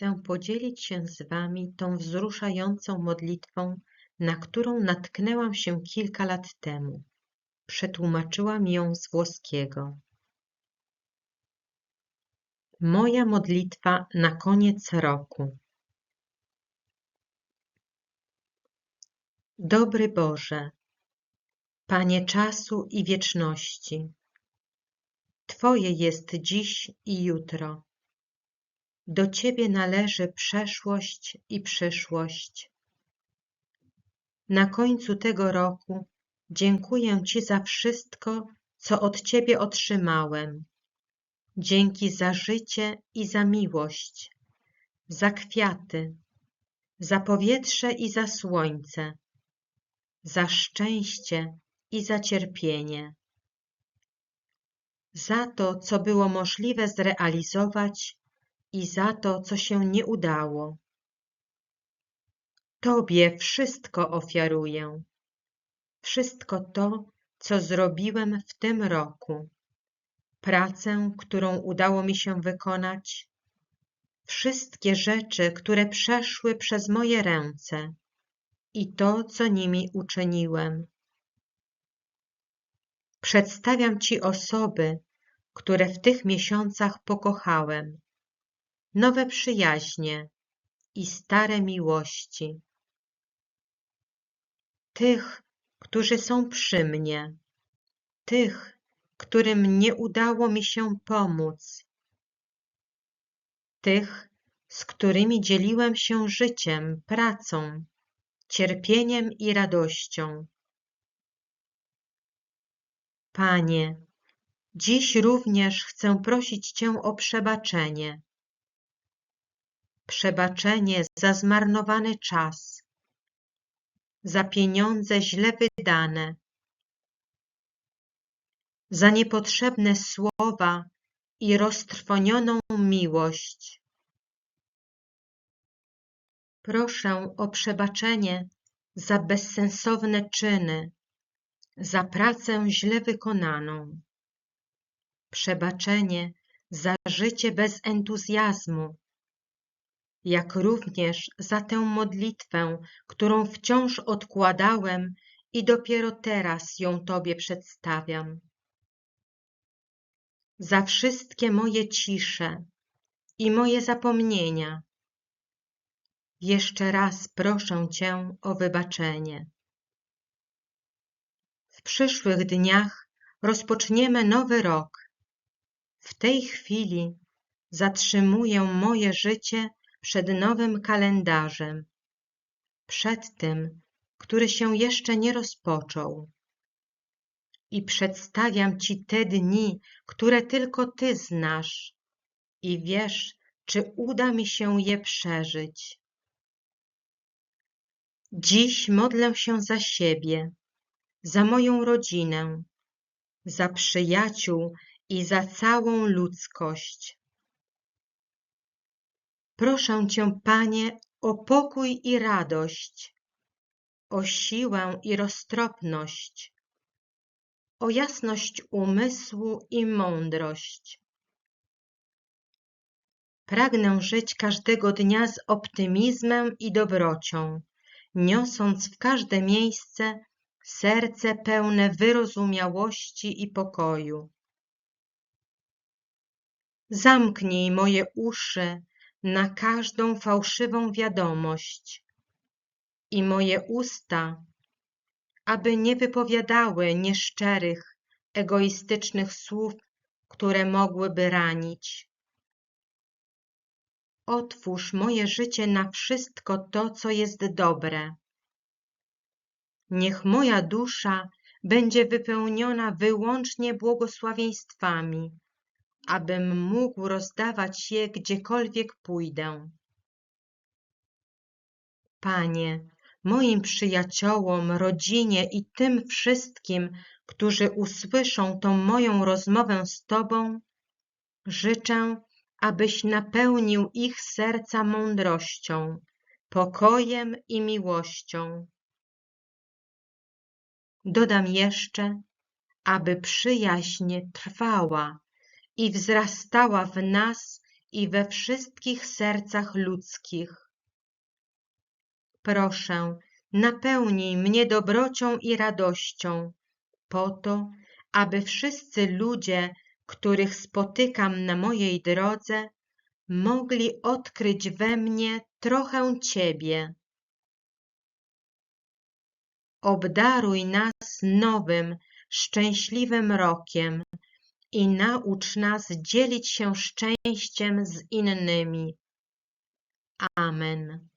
Chcę podzielić się z Wami tą wzruszającą modlitwą, na którą natknęłam się kilka lat temu. Przetłumaczyłam ją z włoskiego. Moja modlitwa na koniec roku. Dobry Boże, Panie czasu i wieczności, Twoje jest dziś i jutro. Do Ciebie należy przeszłość i przyszłość. Na końcu tego roku dziękuję Ci za wszystko, co od Ciebie otrzymałem. Dzięki za życie i za miłość, za kwiaty, za powietrze i za słońce, za szczęście i za cierpienie. Za to, co było możliwe zrealizować i za to, co się nie udało. Tobie wszystko ofiaruję. Wszystko to, co zrobiłem w tym roku. Pracę, którą udało mi się wykonać. Wszystkie rzeczy, które przeszły przez moje ręce i to, co nimi uczyniłem. Przedstawiam Ci osoby, które w tych miesiącach pokochałem, nowe przyjaźnie i stare miłości. Tych, którzy są przy mnie, tych, którym nie udało mi się pomóc, tych, z którymi dzieliłem się życiem, pracą, cierpieniem i radością. Panie, dziś również chcę prosić Cię o przebaczenie. Przebaczenie za zmarnowany czas, za pieniądze źle wydane, za niepotrzebne słowa i roztrwonioną miłość. Proszę o przebaczenie za bezsensowne czyny, za pracę źle wykonaną. Przebaczenie za życie bez entuzjazmu, jak również za tę modlitwę, którą wciąż odkładałem i dopiero teraz ją Tobie przedstawiam. Za wszystkie moje cisze i moje zapomnienia. Jeszcze raz proszę Cię o wybaczenie. W przyszłych dniach rozpoczniemy nowy rok. W tej chwili zatrzymuję moje życie przed nowym kalendarzem, przed tym, który się jeszcze nie rozpoczął. I przedstawiam Ci te dni, które tylko Ty znasz i wiesz, czy uda mi się je przeżyć. Dziś modlę się za siebie, za moją rodzinę, za przyjaciół i za całą ludzkość. Proszę Cię, Panie, o pokój i radość, o siłę i roztropność, o jasność umysłu i mądrość. Pragnę żyć każdego dnia z optymizmem i dobrocią, niosąc w każde miejsce serce pełne wyrozumiałości i pokoju. Zamknij moje uszy na każdą fałszywą wiadomość i moje usta, aby nie wypowiadały nieszczerych, egoistycznych słów, które mogłyby ranić. Otwórz moje życie na wszystko to, co jest dobre. Niech moja dusza będzie wypełniona wyłącznie błogosławieństwami, abym mógł rozdawać je gdziekolwiek pójdę. Panie, moim przyjaciołom, rodzinie i tym wszystkim, którzy usłyszą tą moją rozmowę z Tobą, życzę, abyś napełnił ich serca mądrością, pokojem i miłością. Dodam jeszcze, aby przyjaźń trwała i wzrastała w nas i we wszystkich sercach ludzkich. Proszę, napełnij mnie dobrocią i radością, po to, aby wszyscy ludzie, których spotykam na mojej drodze, mogli odkryć we mnie trochę Ciebie. Obdaruj nas nowym, szczęśliwym rokiem i naucz nas dzielić się szczęściem z innymi. Amen.